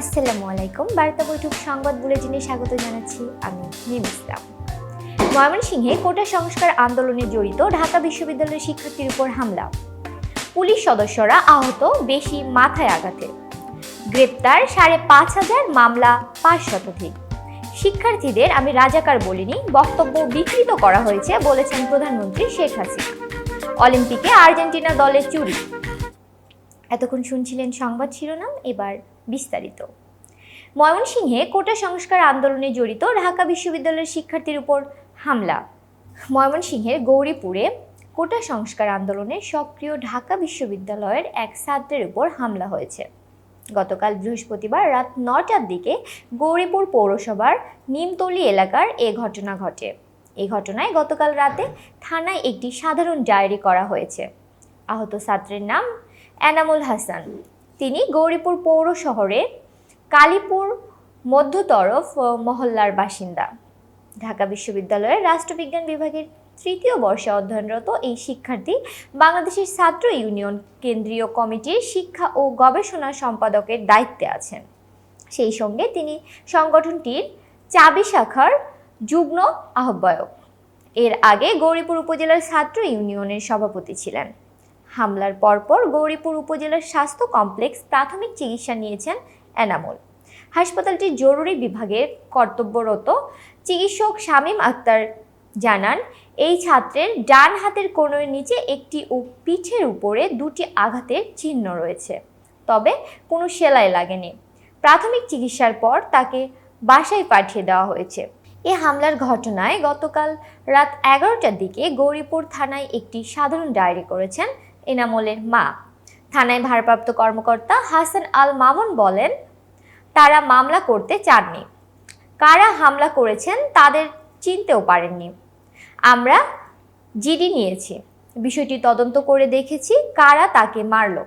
আসসালামু আলাইকুম। বার্তা বৈঠক সংবাদ বলে বুলেটিনে স্বাগত জানাচ্ছি আমি মিম ইসলাম ময়মনসিংহে কোটা সংস্কার আন্দোলনে জড়িত ঢাকা বিশ্ববিদ্যালয়ের শিক্ষার্থীর উপর হামলা। পুলিশ সদস্যরা আহত, বেশি মাথায় আঘাতে। গ্রেপ্তার সাড়ে পাঁচ হাজার মামলা পাঁচ শতাধিক। শিক্ষার্থীদের আমি রাজাকার বলিনি, বক্তব্য বিকৃত করা হয়েছে বলেছেন প্রধানমন্ত্রী শেখ হাসিনা। অলিম্পিকে আর্জেন্টিনা দলের চুরি। এতক্ষণ শুনছিলেন সংবাদ শিরোনাম, এবার বিস্তারিত। ময়মনসিংহে কোটা সংস্কার আন্দোলনে জড়িত ঢাকা বিশ্ববিদ্যালয়ের শিক্ষার্থীর উপর হামলা। ময়মনসিংহের গৌরীপুরে কোটা সংস্কার আন্দোলনে সক্রিয় ঢাকা বিশ্ববিদ্যালয়ের এক ছাত্রের উপর হামলা হয়েছে। গতকাল বৃহস্পতিবার রাত নটার দিকে গৌরীপুর পৌরসভার নিমতলি এলাকার এ ঘটনা ঘটে। এই ঘটনায় গতকাল রাতে থানায় একটি সাধারণ ডায়েরি করা হয়েছে। আহত ছাত্রের নাম এনামুল হাসান। তিনি গৌরীপুর পৌর শহরের কালীপুর মধ্যতরফ মহল্লার বাসিন্দা। ঢাকা বিশ্ববিদ্যালয়ের রাষ্ট্রবিজ্ঞান বিভাগের তৃতীয় বর্ষে অধ্যয়নরত এই শিক্ষার্থী বাংলাদেশের ছাত্র ইউনিয়ন কেন্দ্রীয় কমিটির শিক্ষা ও গবেষণা সম্পাদকের দায়িত্বে আছেন। সেই সঙ্গে তিনি সংগঠনটির চাবি শাখার যুগ্ম আহ্বায়ক। এর আগে গৌরীপুর উপজেলার ছাত্র ইউনিয়নের সভাপতি ছিলেন। হামলার পরপর গৌরীপুর উপজেলার স্বাস্থ্য কমপ্লেক্স প্রাথমিক চিকিৎসা নিয়েছেন এনামুল। হাসপাতালটির জরুরি বিভাগের কর্তব্যরত। চিকিৎসক শামীম আক্তার জানান, এই ছাত্রের ডান হাতের কোণের নিচে একটি ও পিঠের উপরে দুটি আঘাতের চিহ্ন রয়েছে, তবে কোনো সেলাই লাগেনি। প্রাথমিক চিকিৎসার পর তাকে বাসায় পাঠিয়ে দেওয়া হয়েছে। এ হামলার ঘটনায় গতকাল রাত এগারোটার দিকে গৌরীপুর থানায় একটি সাধারণ ডায়েরি করেছেন এনামলের মা। থানায় ভারপ্রাপ্ত কর্মকর্তা হাসান আল মামুন বলেন, তারা মামলা করতে চাননি। কারা হামলা করেছেন তাদের চিনতেও পারেননি। আমরা জিডি নিয়েছি। বিষয়টি তদন্ত করে দেখেছি কারা তাকে মারল।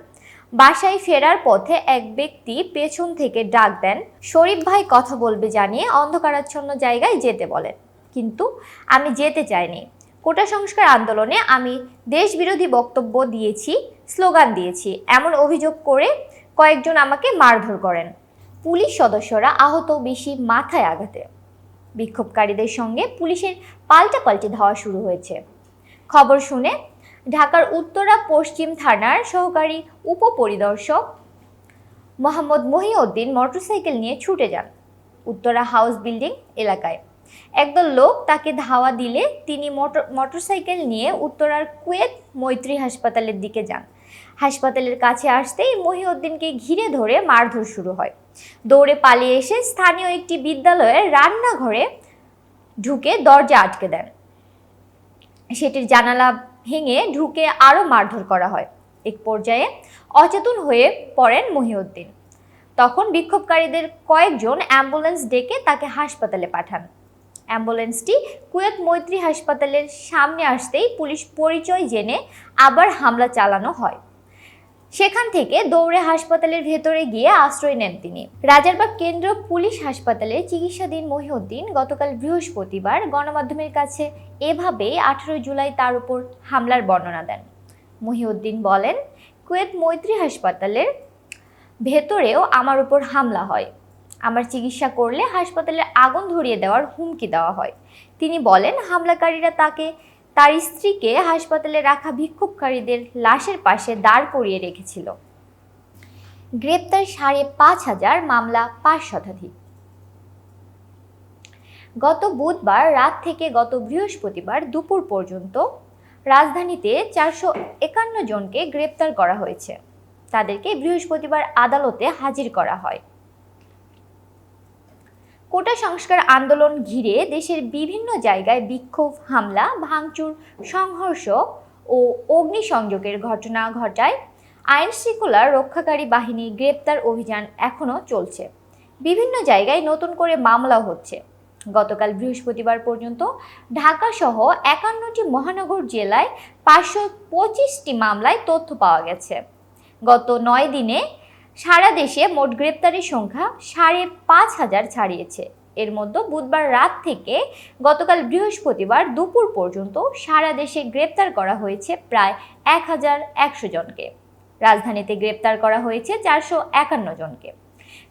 বাসায় ফেরার পথে এক ব্যক্তি পেছন থেকে ডাক দেন, শরীফ ভাই কথা বলবে জানিয়ে অন্ধকারাচ্ছন্ন জায়গায় যেতে বলেন। কিন্তু আমি যেতে চাইনি। কোটা সংস্কার আন্দোলনে আমি দেশবিরোধী বক্তব্য দিয়েছি, স্লোগান দিয়েছি। এমন অভিযোগ করে কয়েকজন আমাকে মারধর করেন। পুলিশ সদস্যরা আহত বেশি মাথায় আঘাতে। বিক্ষোভকারীদের সঙ্গে পুলিশের পাল্টা পাল্টাপাল্টি ধাওয়া শুরু হয়েছে। খবর শুনে ঢাকার উত্তরা পশ্চিম থানার সহকারী উপপরিদর্শক মোহাম্মদ মহিউদ্দিন মোটরসাইকেল নিয়ে ছুটে যান উত্তরা হাউস বিল্ডিং এলাকায়। একদল লোক তাকে ধাওয়া দিলে তিনি মোটর, মোটরসাইকেল নিয়ে উত্তরার কুয়েত মৈত্রী হাসপাতালের দিকে যান। হাসপাতালের কাছে আসতেই মহিউদ্দিনকে ঘিরে ধরে মারধর শুরু হয়। দৌড়ে পালিয়ে এসে স্থানীয় একটি বিদ্যালয়ের রান্নাঘরে ঢুকে দরজা আটকে দেন। সেটির জানালা ভেঙে ঢুকে আরও মারধর করা হয়। এক পর্যায়ে অচেতন হয়ে পড়েন মহিউদ্দিন। তখন বিক্ষোভকারীদের কয়েকজন অ্যাম্বুলেন্স ডেকে তাকে হাসপাতালে পাঠান। অ্যাম্বুলেন্সটি কুয়েত মৈত্রী হাসপাতালের সামনে আসতেই পুলিশ পরিচয় জেনে আবার হামলা চালানো হয়। সেখান থেকে দৌড়ে হাসপাতালের ভেতরে গিয়ে আশ্রয় নেন তিনি। রাজারবাগ কেন্দ্র পুলিশ হাসপাতালে চিকিৎসাধীন মহিউদ্দিন গতকাল বৃহস্পতিবার গণমাধ্যমের কাছে এভাবেই আঠারো জুলাই তার উপর হামলার বর্ণনা দেন। মহিউদ্দিন বলেন, কুয়েত মৈত্রী হাসপাতালের ভেতরেও আমার উপর হামলা হয়। আমার চিকিৎসা করলে হাসপাতালে আগুন ধরিয়ে দেওয়ার হুমকি দেওয়া হয়। তিনি বলেন, হামলাকারীরা তাকে, তার স্ত্রীকে হাসপাতালে রাখা বিক্ষোভকারীদের লাশের পাশে দাঁড় করিয়ে রেখেছিল। গ্রেপ্তার সাড়ে পাঁচ হাজার মামলা পাঁচ শতাধিক। গত বুধবার রাত থেকে গত বৃহস্পতিবার দুপুর পর্যন্ত রাজধানীতে চারশো একান্ন জনকে গ্রেপ্তার করা হয়েছে। তাদেরকে বৃহস্পতিবার আদালতে হাজির করা হয়। কোটা সংস্কার আন্দোলন ঘিরে দেশের বিভিন্ন জায়গায় বিক্ষোভ, হামলা, ভাঙচুর, সংঘর্ষ ও অগ্নিসংযোগের ঘটনা ঘটায়। আইন শৃঙ্খলা রক্ষাকারী বাহিনী গ্রেপ্তার অভিযান এখনও চলছে। বিভিন্ন জায়গায় নতুন করে মামলা হচ্ছে। গতকাল বৃহস্পতিবার পর্যন্ত ঢাকা সহ একান্নটি মহানগর জেলায় পাঁচশো পঁচিশটি মামলায় তথ্য পাওয়া গেছে। গত নয় দিনে সারা দেশে মোট গ্রেপ্তারের সংখ্যা সাড়ে পাঁচ হাজার ছাড়িয়েছে। এর মধ্যে বুধবার রাত থেকে গতকাল বৃহস্পতিবার দুপুর পর্যন্ত সারা দেশে গ্রেপ্তার করা হয়েছে প্রায় এক হাজার একশো জনকে। রাজধানীতে গ্রেপ্তার করা হয়েছে চারশো একান্ন জনকে।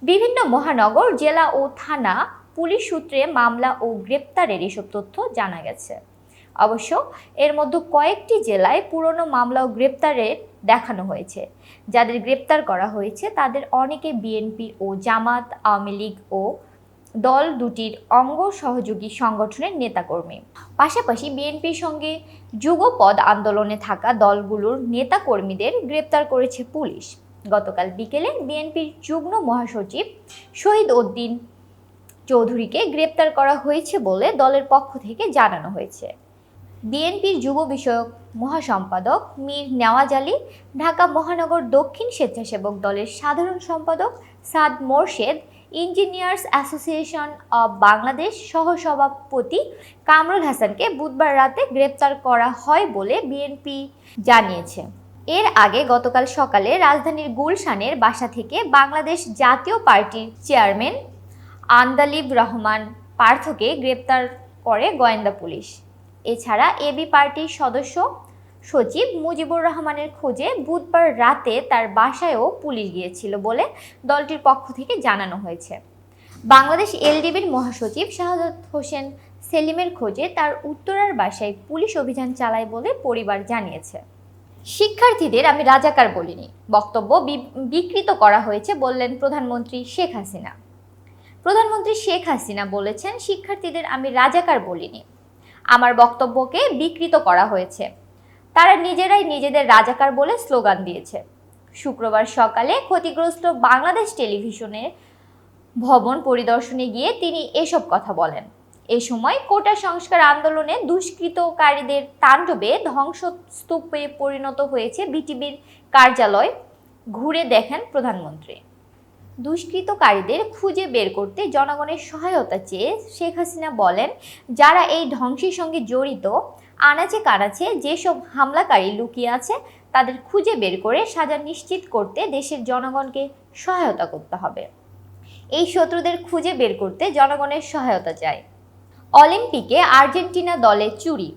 বিভিন্ন মহানগর, জেলা ও থানা পুলিশ সূত্রে মামলা ও গ্রেপ্তারের এসব তথ্য জানা গেছে। অবশ্য এর মধ্যে কয়েকটি জেলায় পুরনো মামলা ও গ্রেপ্তারের দেখানো হয়েছে। যাদের গ্রেপ্তার করা হয়েছে, তাদের অনেকে বিএনপি ও জামাত, আওয়ামী লীগ ও দল দুটির অঙ্গ সহযোগী সংগঠনের নেতাকর্মী। পাশাপাশি বিএনপির সঙ্গে যুগপদ আন্দোলনে থাকা দলগুলোর নেতাকর্মীদের গ্রেপ্তার করেছে পুলিশ। গতকাল বিকেলে বিএনপির যুগ্ম মহাসচিব শহীদ উদ্দিন চৌধুরীকে গ্রেপ্তার করা হয়েছে বলে দলের পক্ষ থেকে জানানো হয়েছে। বিএনপির যুব বিষয়ক মহাসম্পাদক মীর নেওয়াজ আলী, ঢাকা মহানগর দক্ষিণ স্বেচ্ছাসেবক দলের সাধারণ সম্পাদক Saad Morshed, engineers association of Bangladesh সহসভাপতি কামরুল হাসানকে বুধবার রাতে গ্রেপ্তার করা হয় বলে বিএনপি জানিয়েছে। এর আগে গতকাল সকালে রাজধানীর গুলশানের বাসা থেকে বাংলাদেশ জাতীয় পার্টির চেয়ারম্যান আন্দালিব রহমান পার্থকে গ্রেপ্তার করে গোয়েন্দা পুলিশ। এছাড়া এবি পার্টির সদস্য সচিব মুজিবুর রহমানের খোঁজে বুধবার রাতে তার বাসায়ও পুলিশ গিয়েছিল বলে দলটির পক্ষ থেকে জানানো হয়েছে। বাংলাদেশ এলডিবির মহাসচিব শাহাদত হোসেন সেলিমের খোঁজে তার উত্তরার বাসায় পুলিশ অভিযান চালায় বলে পরিবার জানিয়েছে। শিক্ষার্থীদের আমি রাজাকার বলিনি, বক্তব্য বিকৃত করা হয়েছে বললেন প্রধানমন্ত্রী শেখ হাসিনা। প্রধানমন্ত্রী শেখ হাসিনা বলেছেন, শিক্ষার্থীদের আমি রাজাকার বলিনি। আমার বক্তব্যকে বিকৃত করা হয়েছে। তারা নিজেরাই নিজেদের রাজাকার বলে স্লোগান দিয়েছে। শুক্রবার সকালে ক্ষতিগ্রস্ত বাংলাদেশ টেলিভিশনের ভবন পরিদর্শনে গিয়ে তিনি এসব কথা বলেন। এ সময় কোটা সংস্কার আন্দোলনে দুষ্কৃতকারীদের তাণ্ডবে ধ্বংসস্তূপে পরিণত হয়েছে বিটিভির কার্যালয়। ঘুরে দেখেন প্রধানমন্ত্রী। দুষ্কৃতকারীদের খুঁজে বের করতে জনগণের সহায়তা চেয়ে শেখ হাসিনা বলেন, যারা এই ধ্বংসের সঙ্গে জড়িত, আনাচে কানাচে যেসব হামলাকারী লুকিয়ে আছে, তাদের খুঁজে বের করে সাজা নিশ্চিত করতে দেশের জনগণকে সহায়তা করতে হবে। এই শত্রুদের খুঁজে বের করতে জনগণের সহায়তা চাই অলিম্পিকে আর্জেন্টিনা দলে চুরি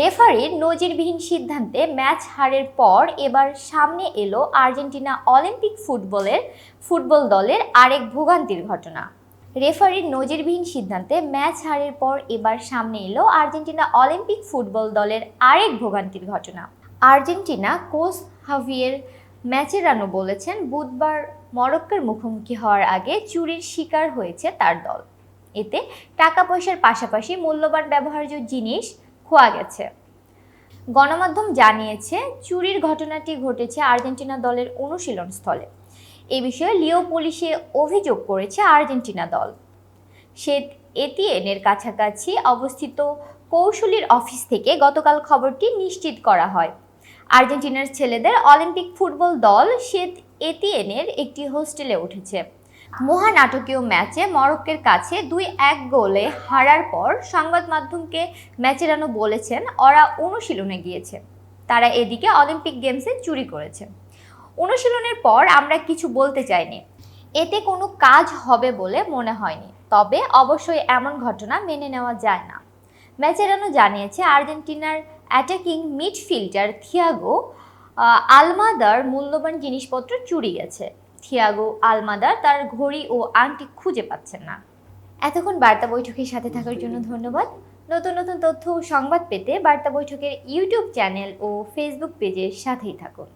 রেফারির নজিরবিহীন সিদ্ধান্তে ম্যাচ হারের পর এবার সামনে এলো আর্জেন্টিনা অলিম্পিক ফুটবলের ফুটবল দলের আরেক ভোগান্তির ঘটনা। রেফারির নজিরবিহীন সিদ্ধান্তে ম্যাচ হারের পর এবার সামনে এলো আর্জেন্টিনা অলিম্পিক ফুটবল দলের আরেক ভোগান্তির ঘটনা। আর্জেন্টিনা কোচ হাভিয়ের ম্যাচেরানো বলেছেন, বুধবার মরক্কোর মুখোমুখি হওয়ার আগে চুরির শিকার হয়েছে তার দল। এতে টাকা পয়সার পাশাপাশি মূল্যবান ব্যবহার্য জিনিস খোয়া গেছে। গণমাধ্যম জানিয়েছে, চুরির ঘটনাটি ঘটেছে আর্জেন্টিনা দলের অনুশীলন স্থলে। এ বিষয়ে লিও পুলিশে অভিযোগ করেছে আর্জেন্টিনা দল। সে এটিএনের কাছাকাছি অবস্থিত কৌশলীর অফিস থেকে গতকাল খবরটি নিশ্চিত করা হয়। আর্জেন্টিনার ছেলেদের অলিম্পিক ফুটবল দল শ্বেত এটিএনের একটি হোস্টেলে উঠেছে। মহানাটকীয় ম্যাচে মরক্কের কাছে দুই এক গোলে হারার পর সংবাদ মাধ্যমকে ম্যাচেরানো বলেছেন, ওরা অনুশীলনে গিয়েছে। তারা এদিকে অলিম্পিক গেমসে চুরি করেছে। অনুশীলনের পর আমরা কিছু বলতে চাইনি। এতে কোনো কাজ হবে বলে মনে হয়নি। তবে অবশ্যই এমন ঘটনা মেনে নেওয়া যায় না। ম্যাচেরানো জানিয়েছে আর্জেন্টিনার অ্যাটাকিং মিডফিল্ডার থিয়াগো আলমাদার মূল্যবান জিনিসপত্র চুরি গেছে। থিয়াগো আলমাদা তার ঘড়ি ও আংটি খুঁজে পাচ্ছেন না। এতক্ষণ বার্তা বৈঠকের সাথে থাকার জন্য ধন্যবাদ। নতুন নতুন তথ্য ও সংবাদ পেতে বার্তা বৈঠকের ইউটিউব চ্যানেল ও ফেসবুক পেজের সাথেই থাকুন।